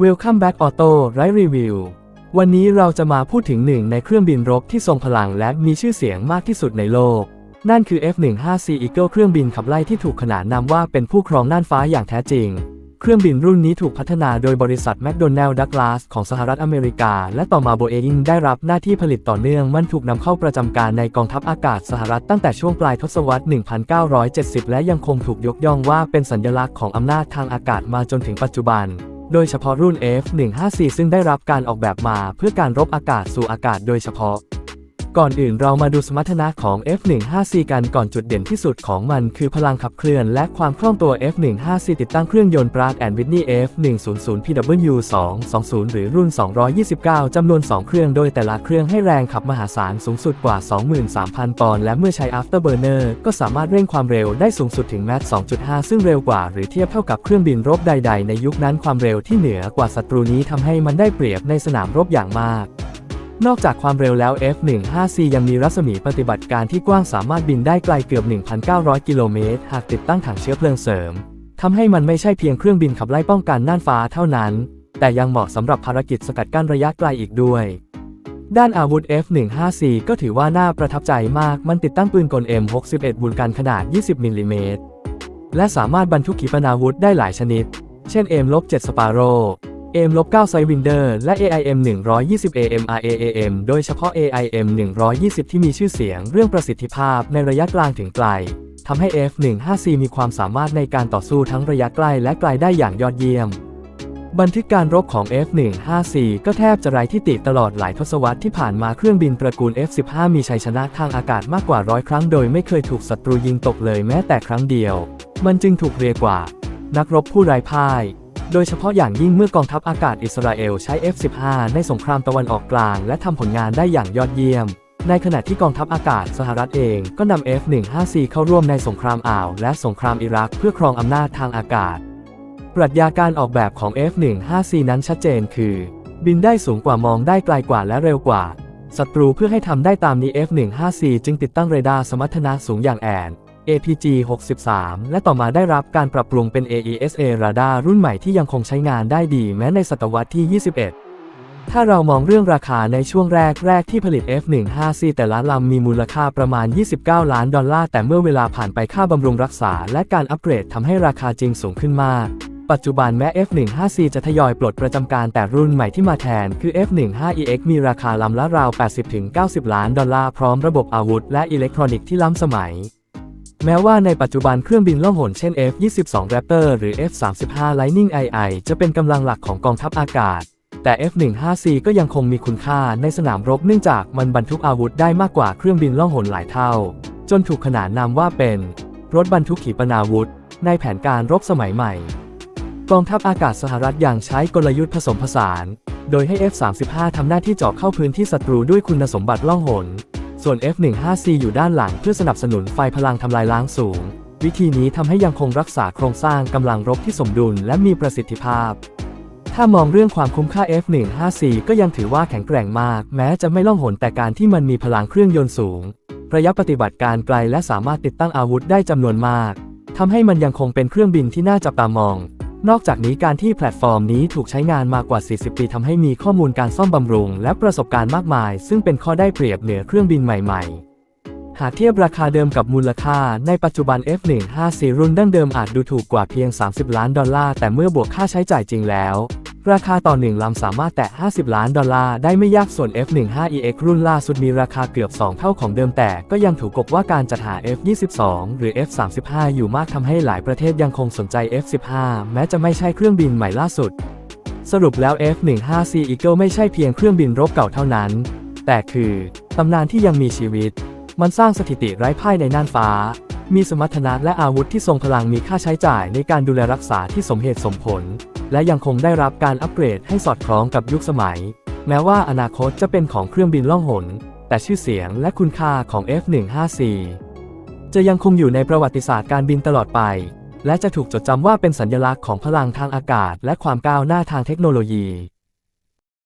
Welcome back Auto ไรรีวิววันนี้เราจะมาพูดถึงหนึ่งในเครื่องบินรบที่ทรงพลังและมีชื่อเสียงมากที่สุดในโลก นั่นคือ F-15C Eagle เครื่องบินขับไล่ที่ถูกขนานนามว่าเป็นผู้ครองน่านฟ้าอย่างแท้จริง เครื่องบินรุ่นนี้ถูกพัฒนาโดยบริษัท McDonnell Douglas ของสหรัฐอเมริกา และต่อมา Boeing ได้รับหน้าที่ผลิตต่อเนื่องมันถูกนำเข้าประจำการในกองทัพอากาศสหรัฐตั้งแต่ช่วงปลายทศวรรษ 1970 และยังคงถูกยกย่องว่าเป็นสัญลักษณ์ของอำนาจทางอากาศมาจนถึงปัจจุบัน โดยเฉพาะรุ่น F-154 ซึ่งได้รับการออกแบบมาเพื่อการรบอากาศสู่อากาศโดยเฉพาะ ก่อนอื่นเรามาดูสมรรถนะของ F154 กันก่อนจุดเด่นที่สุดของมันคือพลังขับเคลื่อนและความคล่องตัว F154 ติดตั้งเครื่องยนต์ Pratt Whitney F100 PW220 หรือรุ่น 229 จำนวน 2 เครื่องโดยแต่ละเครื่องให้แรงขับมหาศาลสูงสุดกว่า 23,000 ปอนด์และเมื่อใช้ Afterburner ก็สามารถเร่งความเร็วได้สูงสุดถึงแมท2.5 ซึ่งเร็วกว่าหรือเทียบเท่ากับเครื่องบินรบใด ๆ ในยุคนั้นความเร็วที่เหนือกว่าศัตรูนี้ทำให้มันได้เปรียบในสนามรบอย่างมาก นอกจากความเร็วแล้ว F-15C ยังมีรัศมีปฏิบัติการที่กว้างสามารถบินได้ไกลเกือบ 1,900 กิโลเมตร หากติดตั้งถังเชื้อเพลิงเสริม ทำให้มันไม่ใช่เพียงเครื่องบินขับไล่ป้องกันน่านฟ้าเท่านั้น แต่ยังเหมาะสำหรับภารกิจสกัดกั้นระยะไกลอีกด้วย ด้านอาวุธ F-15C ก็ถือว่าน่าประทับใจมาก มันติดตั้งปืนกล M61 บุลกันขนาด 20มิลลิเมตร และสามารถบรรทุกขีปนาวุธได้หลายชนิด เช่น M-7 Sparrow AM-9 Sidewinder และ AIM 120 AMRAAM โดยเฉพาะ AIM 120 ที่มีชื่อเสียงเรื่องประสิทธิภาพในระยะกลางถึงไกลทำให้ F-15C มีความสามารถในการต่อสู้ทั้งระยะใกล้และไกลได้อย่างยอดเยี่ยม บันทึกการรบของ F-15C ก็แทบจะไร้ที่ติตลอดหลายทศวรรษที่ผ่านมาเครื่องบินตระกูล F-15 มีชัยชนะทางอากาศมากกว่าร้อยครั้งโดยไม่เคยถูกศัตรูยิงตกเลยแม้แต่ครั้งเดียว มันจึงถูกเรียกว่า นักรบผู้ไร้พ่าย โดยเฉพาะอย่างยิ่งเมื่อกองทัพอากาศอิสราเอลใช้ F-15 ในสงครามตะวันออกกลาง และทำผลงานได้อย่างยอดเยี่ยม ในขณะที่กองทัพอากาศสหรัฐเองก็นำ F-15C เข้าร่วมในสงครามอ่าว และสงครามอิรักเพื่อครองอำนาจทางอากาศ ปรัชญาการออกแบบของ F-15C นั้นชัดเจนคือ บินได้สูงกว่ามองได้ไกลกว่าและเร็วกว่าศัตรูเพื่อให้ทำได้ตามนี้ F-15C จึงติดตั้งเรดาร์สมรรถนะสูงอย่างแอน APG 63 และต่อมาได้รับการปรับปรุงเป็น AESA ราดาร์รุ่นใหม่ที่ยังคงใช้งานได้ดีแม้ในศตวรรษที่ 21 ถ้าเรามองเรื่องราคาในช่วงแรกแรกที่ผลิต F-15C แต่ละลำมีมูลค่าประมาณ 29 ล้านดอลลาร์ แต่เมื่อเวลาผ่านไปค่าบำรุงรักษา และการอัปเกรดทำให้ราคาจริงสูงขึ้นมาก ปัจจุบันแม้ F-15C จะทยอยปลดประจำการแต่รุ่นใหม่ที่มาแทน คือ F-15EX มีราคาลำละราว 80-90 ล้านดอลลาร์พร้อมระบบอาวุธ และอิเล็กทรอนิกส์ที่ล้ำสมัย แม้ว่าในปัจจุบันเครื่องบินล่องหนเช่น F-22 Raptor หรือ F-35 Lightning II จะเป็นกำลังหลักของกองทัพอากาศ แต่ F-15C ก็ยังคงมีคุณค่าในสนามรบเนื่องจากมันบรรทุกอาวุธได้มากกว่าเครื่องบินล่องหนหลายเท่า จนถูกขนานนามว่าเป็น รถบรรทุกขีปนาวุธ ในแผนการรบสมัยใหม่ กองทัพอากาศสหรัฐอย่างใช้กลยุทธ์ผสมผสาน โดยให้ F-35 ทำหน้าที่เจาะเข้าพื้นที่ศัตรูด้วยคุณสมบัติล่องหน ส่วน F-15C อยู่ด้านหลังเพื่อสนับสนุนไฟพลังทำลายล้างสูง วิธีนี้ทำให้ยังคงรักษาโครงสร้างกำลังรบที่สมดุลและมีประสิทธิภาพ ถ้ามองเรื่องความคุ้มค่า F-15C ก็ยังถือว่าแข็งแกร่งมาก แม้จะไม่ล่องหนแต่การที่มันมีพลังเครื่องยนต์สูง ระยะปฏิบัติการไกลและสามารถติดตั้งอาวุธได้จำนวนมากทำให้มันยังคงเป็นเครื่องบินที่น่าจับตามอง นอกจากนี้การที่แพลตฟอร์มนี้ถูกใช้งานมากว่า 40 ปีทำให้มีข้อมูลการซ่อมบำรุง และประสบการณ์มากมาย ซึ่งเป็นข้อได้เปรียบเหนือเครื่องบินใหม่ๆ หากเทียบราคาเดิมกับมูลค่า ในปัจจุบัน F154 รุ่นดั้งเดิมอาจดูถูกกว่าเพียง 30 ล้านดอลลาร์ แต่เมื่อบวกค่าใช้จ่ายจริงแล้ว ราคาต่อหนึ่งลำสามารถแตะ 50 ล้านดอลลาร์ได้ไม่ยากส่วน F15EX รุ่นล่าสุดมีราคาเกือบ 2 เท่าของเดิมแต่ก็ยังถูกกบว่าการจัดหา F22 หรือ F35 อยู่มากทำให้หลายประเทศยังคงสนใจ F15 แม้จะไม่ใช่เครื่องบินใหม่ล่าสุด สรุปแล้ว F15C Eagle ไม่ใช่เพียงเครื่องบินรบเก่าเท่านั้น แต่คือตำนานที่ยังมีชีวิต มันสร้างสถิติไร้พ่ายในน่านฟ้า มีสมรรถนะและอาวุธที่ทรงพลังมีค่าใช้จ่ายในการดูแลรักษาที่สมเหตุสมผล และยังคงได้รับการอัปเกรดให้สอดคล้องกับยุคสมัย แม้ว่าอนาคตจะเป็นของเครื่องบินล่องหน แต่ชื่อเสียงและคุณค่าของ F154 จะยังคงอยู่ในประวัติศาสตร์การบินตลอดไป และจะถูกจดจำว่าเป็นสัญลักษณ์ของพลังทางอากาศ และความก้าวหน้าทางเทคโนโลยี